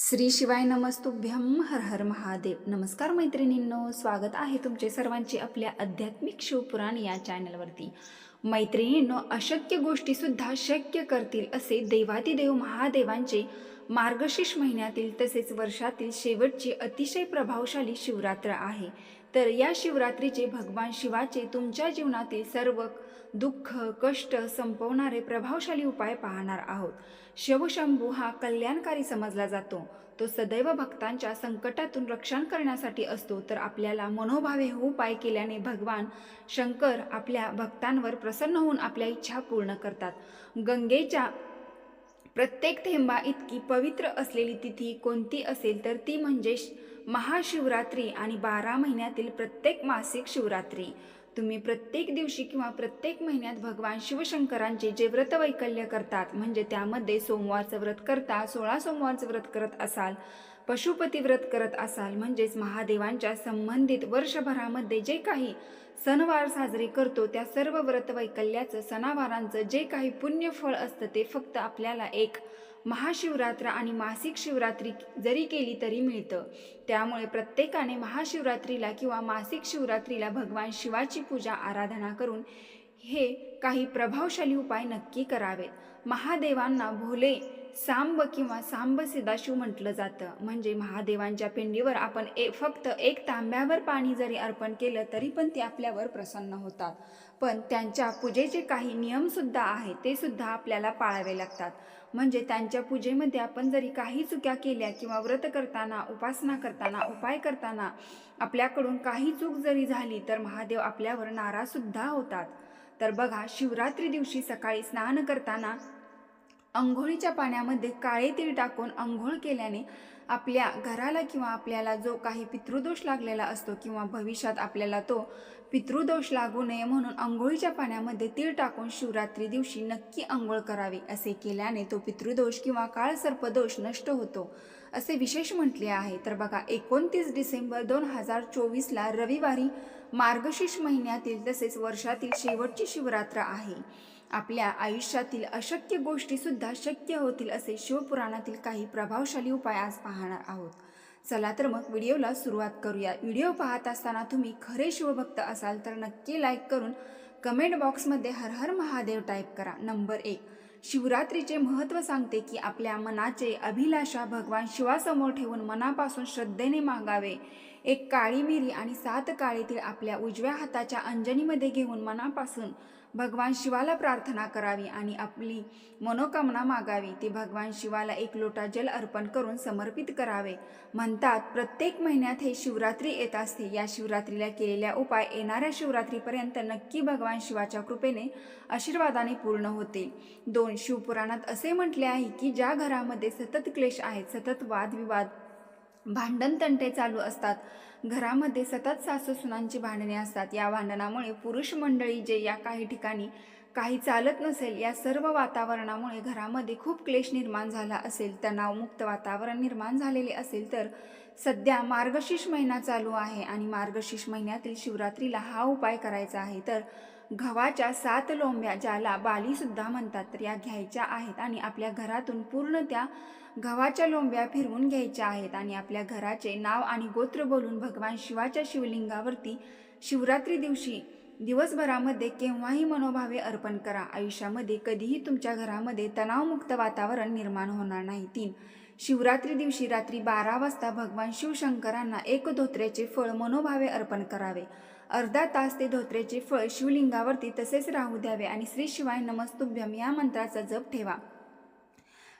श्री शिवाय नमस्तुभ्यम हर हर महादेव. नमस्कार मैत्रिणींनो स्वागत आहे तुमचे सर्वांचे आपल्या आध्यात्मिक शिवपुराण या चॅनलवरती. मैत्रिणींनो अशक्य गोष्टीसुद्धा शक्य करतील असे देवादिदेव महादेवांचे मार्गशीर्ष महिन्यातील तसेच वर्षातील शेवटची अतिशय प्रभावशाली शिवरात्र आहे. तर या शिवरात्रीचे भगवान शिवाचे तुमच्या जीवनातील सर्व दुःख कष्ट संपवणारे प्रभावशाली उपाय पाहणार आहोत. शिवशंभू हा कल्याणकारी समजला जातो. तो सदैव भक्तांच्या संकटातून रक्षण करण्यासाठी असतो. तर आपल्याला मनोभावे हे उपाय केल्याने भगवान शंकर आपल्या भक्तांवर प्रसन्न होऊन आपल्या इच्छा पूर्ण करतात. गंगेच्या प्रत्येक थेंबा इतकी पवित्र असलेली तिथी कोणती असेल तर ती म्हणजे श- महाशिवरात्री आणि बारा महिन्यातील प्रत्येक मासिक शिवरात्री. तुम्ही प्रत्येक दिवशी किंवा प्रत्येक महिन्यात भगवान शिवशंकरांचे जे व्रत वैकल्य करतात म्हणजे त्यामध्ये सोमवारचं व्रत करता सोळा सोमवारचं व्रत करत असाल पशुपती व्रत करत असाल म्हणजेच महादेवांच्या संबंधित वर्षभरामध्ये जे काही सणवार साजरे करतो त्या सर्व व्रत वैकल्याचं सणावारांचं जे काही पुण्यफळ असतं ते फक्त आपल्याला एक महाशिवरात्र आणि मासिक शिवरात्री जरी केली तरी मिळतं. त्यामुळे प्रत्येकाने महाशिवरात्रीला किंवा मासिक शिवरात्रीला भगवान शिवाची पूजा आराधना करून हे काही प्रभावशाली उपाय नक्की करावेत. महादेवांना भोले. सांब किंवा सांब सदाशिव म्हटलं जातं. म्हणजे महादेवांच्या पिंडीवर आपण ए फक्त एक तांब्यावर पाणी जरी अर्पण केलं तरी पण ते आपल्यावर प्रसन्न होतात. पण त्यांच्या पूजेचे काही नियमसुद्धा आहेत ते सुद्धा आपल्याला पाळावे लागतात. म्हणजे त्यांच्या पूजेमध्ये आपण जरी काही चुक्या केल्या किंवा व्रत करताना उपासना करताना उपाय करताना आपल्याकडून काही चूक जरी झाली तर महादेव आपल्यावर नाराजसुद्धा होतात. तर बघा शिवरात्री दिवशी सकाळी स्नान करताना अंघोळीच्या पाण्यामध्ये काळे तीळ टाकून अंघोळ केल्याने आपल्या घराला किंवा आपल्याला जो काही पितृदोष लागलेला असतो किंवा भविष्यात आपल्याला तो पितृदोष लागू नये म्हणून अंघोळीच्या पाण्यामध्ये तीळ टाकून शिवरात्री दिवशी नक्की अंघोळ करावी असे केल्याने तो पितृदोष किंवा काळसर्पदोष नष्ट होतो असे विशेष म्हटले आहे. तर बघा एकोणतीस डिसेंबर दोन हजार चोवीसला रविवारी मार्गशीर्ष महिन्यातील तसेच वर्षातील शेवटची शिवरात्र आहे. आपल्या आयुष्यातील अशक्य गोष्टीसुद्धा शक्य होतील असे शिवपुराणातील काही प्रभावशाली उपाय आज पाहणार आहोत. चला तर मग व्हिडिओला सुरुवात करूया. व्हिडिओ पाहत असताना तुम्ही खरे शिवभक्त असाल तर नक्की लाईक करून कमेंट बॉक्समध्ये हर हर महादेव टाईप करा. नंबर एक शिवरात्रीचे महत्त्व सांगते की आपल्या मनाचे अभिलाषा भगवान शिवासमोर ठेवून मनापासून श्रद्धेने मागावे. एक काळी मिरी आणि सात काळीतील आपल्या उजव्या हाताच्या अंजनीमध्ये घेऊन मनापासून भगवान शिवाला प्रार्थना करावी आणि आपली मनोकामना मागावी. ते भगवान शिवाला एक लोटा जल अर्पण करून समर्पित करावे. म्हणतात प्रत्येक महिन्यात हे शिवरात्री येत असते. या शिवरात्रीला केलेल्या उपाय येणाऱ्या शिवरात्रीपर्यंत नक्की भगवान शिवाच्या कृपेने आशीर्वादाने पूर्ण होते. दोन शिवपुराणात असे म्हटले आहे की ज्या घरामध्ये सतत क्लेश आहेत सतत वादविवाद भांडण तंटे चालू असतात घरामध्ये सतत सासू सुनांची भांडणे असतात. या भांडणामुळे पुरुष मंडळी जे या काही ठिकाणी काही चालत नसेल या सर्व वातावरणामुळे घरामध्ये खूप क्लेश निर्माण झाला असेल तणावमुक्त वातावरण निर्माण झालेले असेल तर सध्या मार्गशीर्ष महिना चालू आहे आणि मार्गशीर्ष महिन्यातील शिवरात्रीला हा उपाय करायचा आहे. तर गव्हाच्या सात लोंब्या ज्याला बालीसुद्धा म्हणतात तर या घ्यायच्या आहेत आणि आपल्या घरातून पूर्ण त्या गव्हाच्या लोंब्या फिरवून घ्यायच्या आहेत आणि आपल्या घराचे नाव आणि गोत्र बोलून भगवान शिवाच्या शिवलिंगावरती शिवरात्री दिवशी दिवसभरामध्ये केव्हाही मनोभावे अर्पण करा. आयुष्यामध्ये कधीही तुमच्या घरामध्ये तणावमुक्त वातावरण निर्माण होणार नाही. तीन शिवरात्री दिवशी रात्री बारा वाजता भगवान शिवशंकरांना एक धोत्र्याचे फळ मनोभावे अर्पण करावे. अर्धा तास ते धोत्र्याचे फळ शिवलिंगावरती तसेच राहू द्यावे आणि श्री शिवाय नमस्तुभ्यम या मंत्राचा जप ठेवा.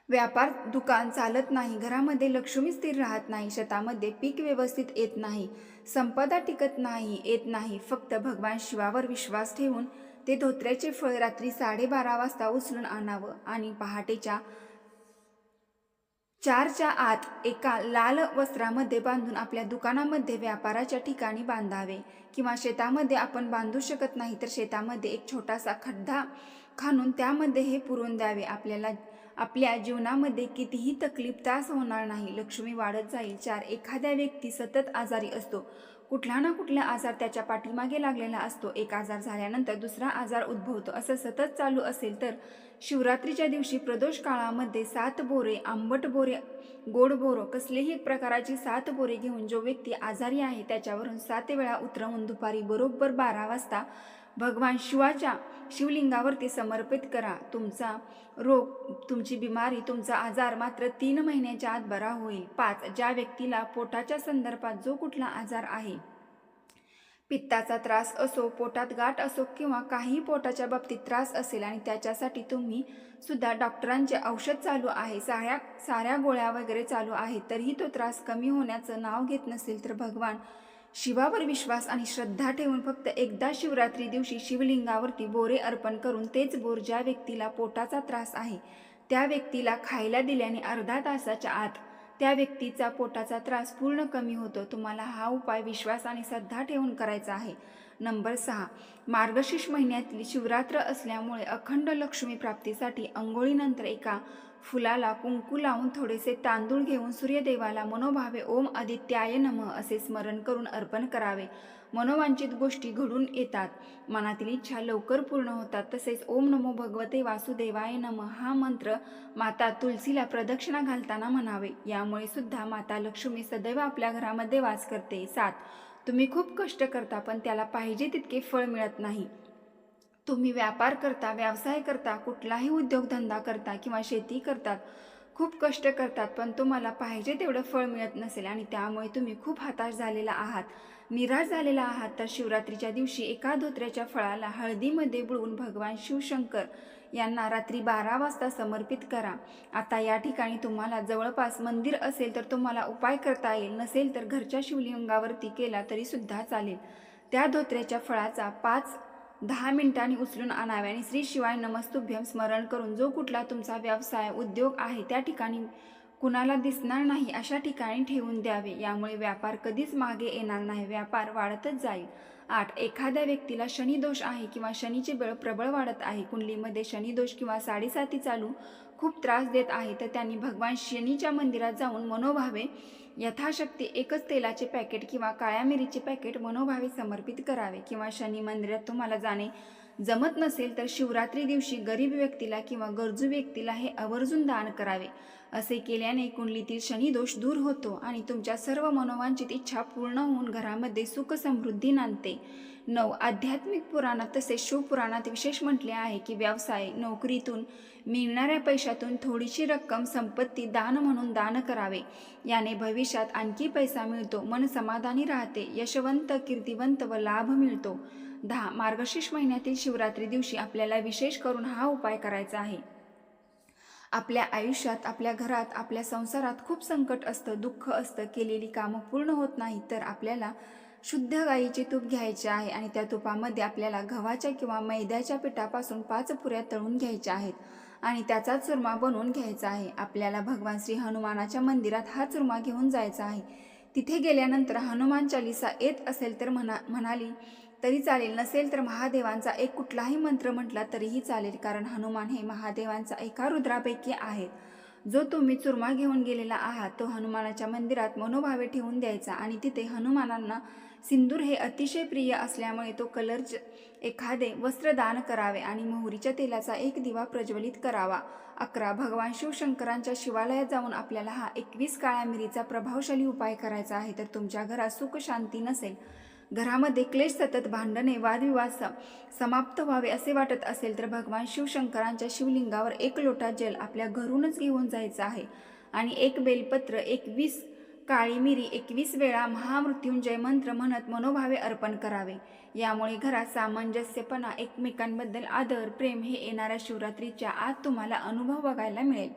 व्यापार दुकान चालत नाही घरामध्ये लक्ष्मी स्थिर राहत नाही शेतामध्ये पीक व्यवस्थित येत नाही संपदा टिकत नाही येत नाही फक्त भगवान शिवावर विश्वास ठेवून ते धोत्र्याचे फळ रात्री साडेबारा वाजता उचलून आणावं आणि पहाटेच्या चारच्या आत एका लाल वस्त्रामध्ये बांधून आपल्या दुकानामध्ये व्यापाराच्या ठिकाणी बांधावे. किंवा शेतामध्ये आपण बांधू शकत नाही तर शेतामध्ये एक छोटासा खड्डा खाणून त्यामध्ये हे पुरून द्यावे. आपल्याला आपल्या जीवनामध्ये कितीही तकलीफ त्रास होणार नाही. लक्ष्मी वाढत जाईल. चार एखाद्या व्यक्ती सतत आजारी असतो. कुठला ना कुठला आजार त्याच्या पाठीमागे लागलेला असतो. एक आजार झाल्यानंतर दुसरा आजार उद्भवतो. असं सतत चालू असेल तर शिवरात्रीच्या दिवशी प्रदोष काळामध्ये सात बोरे आंबट बोरे गोड बोरं कसलेही प्रकाराची सात बोरे घेऊन जो व्यक्ती आजारी आहे त्याच्यावरून सात वेळा उतरवून दुपारी बरोबर बारा वाजता भगवान शिवाच्या शिवलिंगावरती समर्पित करा. तुमचा रोग तुमची बिमारी तुमचा आजार मात्र तीन महिन्याच्या आत बरा होईल. पाच ज्या व्यक्तीला पोटाच्या संदर्भात जो कुठला आजार आहे पित्ताचा त्रास असो पोटात गाठ असो किंवा काही पोटाच्या बाबतीत त्रास असेल आणि त्याच्यासाठी तुम्ही सुद्धा डॉक्टरांचे औषध चालू आहे साऱ्या साऱ्या गोळ्या वगैरे चालू आहेत तरीही तो त्रास कमी होण्याचं नाव घेत नसेल तर भगवान शिवावर विश्वास आणि श्रद्धा ठेवून फक्त एकदा शिवरात्री दिवशी शिवलिंगावरती बोरे अर्पण करून तेच बोर ज्या व्यक्तीला पोटाचा त्रास आहे त्या व्यक्तीला खायला दिल्याने अर्धा तासाच्या आत त्या व्यक्तीचा पोटाचा त्रास पूर्ण कमी होतो. तुम्हाला हा उपाय विश्वास आणि श्रद्धा ठेवून करायचा आहे. नंबर सहा. मार्गशीर्ष महिन्यातली शिवरात्र असल्यामुळे अखंड लक्ष्मी प्राप्तीसाठी अंघोळीनंतर एका फुलाला कुंकू लावून थोडेसे तांदूळ घेऊन सूर्यदेवाला मनोभावे ओम आदित्याय नम असे स्मरण करून अर्पण करावे. मनोवांचित गोष्टी घडून येतात. मनातील इच्छा लवकर पूर्ण होतात. तसेच ओम नमो भगवते वासुदेवाय नम हा मंत्र माता तुलसीला प्रदक्षिणा घालताना म्हणावे. यामुळे सुद्धा माता लक्ष्मी सदैव आपल्या घरामध्ये वास करते. सात. तुम्ही खूप कष्ट करता पण त्याला पाहिजे तितके फळ मिळत नाही. तुम्ही व्यापार करता व्यवसाय करता कुठलाही उद्योगधंदा करता किंवा शेती करतात खूप कष्ट करतात पण तुम्हाला पाहिजे तेवढं फळ मिळत नसेल आणि त्यामुळे तुम्ही खूप हताश झालेला आहात निराश झालेला आहात तर शिवरात्रीच्या दिवशी एका धोत्र्याच्या फळाला हळदीमध्ये बुडवून भगवान शिवशंकर यांना रात्री बारा वाजता समर्पित करा. आता या ठिकाणी तुम्हाला जवळपास मंदिर असेल तर तुम्हाला उपाय करता येईल नसेल तर घरच्या शिवलिंगावरती केला तरीसुद्धा चालेल. त्या धोत्र्याच्या फळाचा पाच दहा मिनिटांनी उचलून आणावे आणि श्री शिवाय नमस्तुभ्यम स्मरण करून जो कुठला तुमचा व्यवसाय उद्योग आहे त्या ठिकाणी कुणाला दिसणार नाही अशा ठिकाणी ठेवून द्यावे. यामुळे व्यापार कधीच मागे येणार नाही. व्यापार वाढतच जाईल. आठ. एखाद्या व्यक्तीला शनिदोष आहे किंवा शनीचे बळ प्रबळ वाढत आहे. कुंडलीमध्ये शनिदोष किंवा साडेसाती चालू खूप त्रास देत आहे तर त्यांनी भगवान शनीच्या मंदिरात जाऊन मनोभावे यथाशक्ती एकच तेलाचे पॅकेट किंवा काळ्या मिरीचे पॅकेट मनोभावे समर्पित करावे किंवा शनी मंदिरात तुम्हाला जाणे जमत नसेल तर शिवरात्री दिवशी गरीब व्यक्तीला किंवा गरजू व्यक्तीला हे आवर्जून दान करावे. असे केल्याने कुंडलीतील शनिदोष दूर होतो आणि तुमच्या सर्व मनोवांचित इच्छा पूर्ण होऊन घरामध्ये सुख समृद्धी नांदते. नऊ आध्यात्मिक पुराणात तसेच शिवपुराणात विशेष म्हटले आहे की व्यवसाय नोकरीतून मिळणाऱ्या पैशातून थोडीशी रक्कम संपत्ती दान म्हणून दान करावे. याने भविष्यात आणखी पैसा मिळतो मन समाधानी राहते यशवंत कीर्तिवंत व लाभ मिळतो. दहा मार्गशीर्ष महिन्यातील शिवरात्री दिवशी आपल्याला विशेष करून हा उपाय करायचा आहे. आपल्या आयुष्यात आपल्या घरात आपल्या संसारात खूप संकट असतं दुःख असतं केलेली कामं पूर्ण होत नाही तर आपल्याला शुद्ध गाईचे तूप घ्यायचे आहे आणि त्या तुपामध्ये आपल्याला गव्हाच्या किंवा मैद्याच्या पिठापासून पाच पुऱ्या तळून घ्यायच्या आहेत आणि त्याचा चुरमा बनवून घ्यायचा आहे. आपल्याला भगवान श्री हनुमानाच्या मंदिरात हा चुरमा घेऊन जायचा आहे. तिथे गेल्यानंतर हनुमान चालिसा येत असेल तर म्हणा म्हणाली तरी चालेल नसेल तर महादेवांचा एक कुठलाही मंत्र म्हटला तरीही चालेल कारण हनुमान हे महादेवांचा एका रुद्रापैकी आहेत. जो तुम्ही चुरमा घेऊन गेलेला आहात तो हनुमानाच्या मंदिरात मनोभावे ठेवून द्यायचा आणि तिथे हनुमानांना सिंदूर हे अतिशय प्रिय असल्यामुळे तो कलर एखादे वस्त्र दान करावे आणि मोहरीच्या तेलाचा एक दिवा प्रज्वलित करावा. अकरा भगवान शिवशंकरांच्या शिवालयात जाऊन आपल्याला हा एकवीस काळ्या मिरीचा प्रभावशाली उपाय करायचा आहे तर तुमच्या घरात सुख शांती नसेल. घरामध्ये क्लेश सतत भांडणे वादविवाद समाप्त व्हावे असे वाटत असेल तर भगवान शिवशंकरांच्या शिवलिंगावर एक लोटा जल आपल्या घरूनच घेऊन जायचं आहे. आणि एक बेलपत्र एकवीस काळी मिरी एकवीस वेळा महामृत्युंजय मंत्र म्हणत मनोभावे अर्पण करावे. यामुळे घरात सामंजस्यपणा एकमेकांबद्दल आदर प्रेम हे येणाऱ्या शिवरात्रीच्या आत तुम्हाला अनुभव बघायला मिळेल.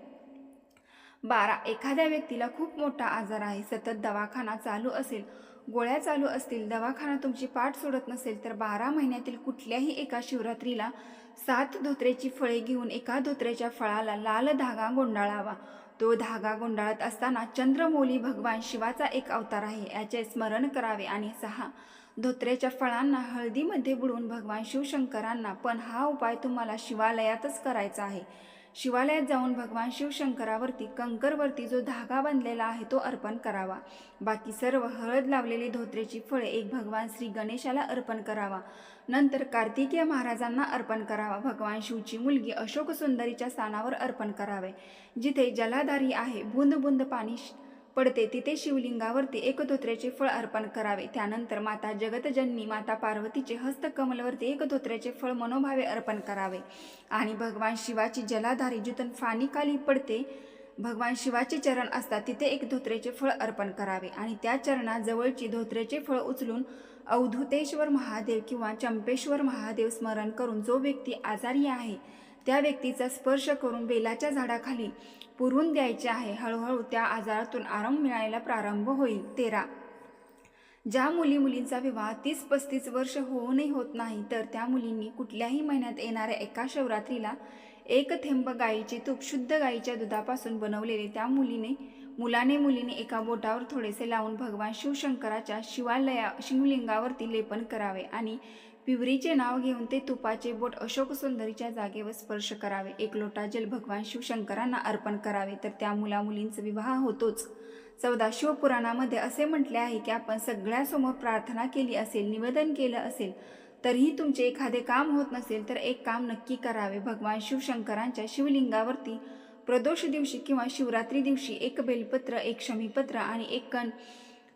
बारा एखाद्या व्यक्तीला खूप मोठा आजार आहे सतत दवाखाना चालू असेल गोळ्या चालू असतील दवाखाना तुमची पाठ सोडत नसेल तर बारा महिन्यातील कुठल्याही एका शिवरात्रीला सात धोत्र्याची फळे घेऊन एका धोत्र्याच्या फळाला लाल धागा गोंडाळावा. तो धागा गोंडाळत असताना चंद्रमौली भगवान शिवाचा एक अवतार आहे याचे स्मरण करावे आणि सहा धोत्र्याच्या फळांना हळदीमध्ये बुडवून भगवान शिवशंकरांना पण हा उपाय तुम्हाला शिवालयातच करायचा आहे. शिवालयात जाऊन भगवान शिवशंकरावरती कंकरवरती जो धागा बांधलेला आहे तो अर्पण करावा. बाकी सर्व हळद लावलेली धोत्रेची फळे एक भगवान श्री गणेशाला अर्पण करावा. नंतर कार्तिकीय महाराजांना अर्पण करावा. भगवान शिवची मुलगी अशोक सुंदरीच्या स्थानावर अर्पण करावे. जिथे जलाधारी आहे बुंद बुंद पाणी श- पडते तिथे शिवलिंगावरती एकधोत्र्याचे फळ अर्पण करावे. त्यानंतर माता जगतजननी माता पार्वतीचे हस्तकमलवरती एकधोत्र्याचे फळ मनोभावे अर्पण करावे. आणि भगवान शिवाची जलाधारी जुतन फानीखाली पडते भगवान शिवाचे चरण असतात तिथे एक धोत्रेचे फळ अर्पण करावे. आणि त्या चरणाजवळची धोत्रेचे फळ उचलून अवधूतेश्वर महादेव किंवा चंपेश्वर महादेव स्मरण करून जो व्यक्ती आजारी आहे त्या व्यक्तीचा स्पर्श करून बेलाच्या झाडाखाली पुरवून द्यायचे आहे. हळूहळू त्या आजारातून आराम मिळायला प्रारंभ होईल. तेरा. ज्या मुली मुलींचा विवाह तीस पस्तीस वर्ष होऊनही होत नाही तर त्या मुलींनी कुठल्याही महिन्यात येणाऱ्या एका शिवरात्रीला एक थेंब गाईचे तूप शुद्ध गाईच्या दुधापासून बनवलेले त्या मुलीने मुलाने मुलीने एका बोटावर थोडेसे लावून भगवान शिवशंकराच्या शिवालया शिवलिंगावरती लेपन करावे आणि पिवरीचे नाव घेऊन ते तुपाचे बोट अशोक सुंदरीच्या जागेवर स्पर्श करावे. एक लोटा जल भगवान शिवशंकरांना अर्पण करावे. तर त्या मुला मुलींचा विवाह होतोच. चौदा शिवपुराणामध्ये असे म्हटले आहे की आपण सगळ्यासमोर प्रार्थना केली असेल निवेदन केलं असेल तरीही तुमचे एखादे काम होत नसेल तर एक काम नक्की करावे. भगवान शिवशंकरांच्या शिवलिंगावरती प्रदोष दिवशी किंवा शिवरात्री दिवशी एक बेलपत्र एक शमीपत्र आणि एक कण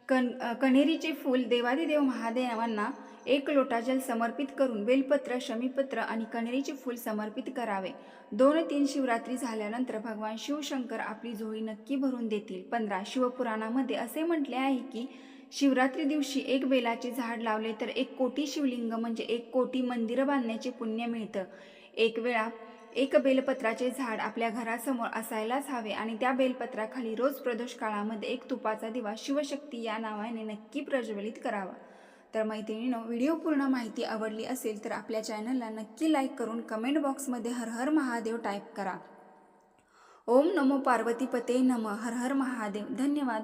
कण कण्हेरीचे फूल देवादिदेव महादेवांना एक लोटा जल समर्पित करून बेलपत्र शमीपत्र आणि कण्हेरीचे फूल समर्पित करावे. दोन तीन शिवरात्री झाल्यानंतर भगवान शिवशंकर आपली झोळी नक्की भरून देतील. पंधरा शिवपुराणामध्ये असे म्हटले आहे की शिवरात्री दिवशी एक बेलाचे झाड लावले तर एक कोटी शिवलिंग म्हणजे एक कोटी मंदिरं बांधण्याचे पुण्य मिळतं. एक वेळा एक बेलपत्राचे झाड आपल्या घरासमोर असायलाच हवे आणि त्या बेलपत्राखाली रोज प्रदोष काळामध्ये एक तुपाचा दिवा शिवशक्ती या नावाने नक्की प्रज्वलित करावा. तर मैत्रिणीनं व्हिडिओ पूर्ण माहिती आवडली असेल तर आपल्या चॅनलला नक्की लाईक करून कमेंट बॉक्समध्ये हर हर महादेव टाईप करा. ओम नमो पार्वतीपते नम. हर हर महादेव. धन्यवाद.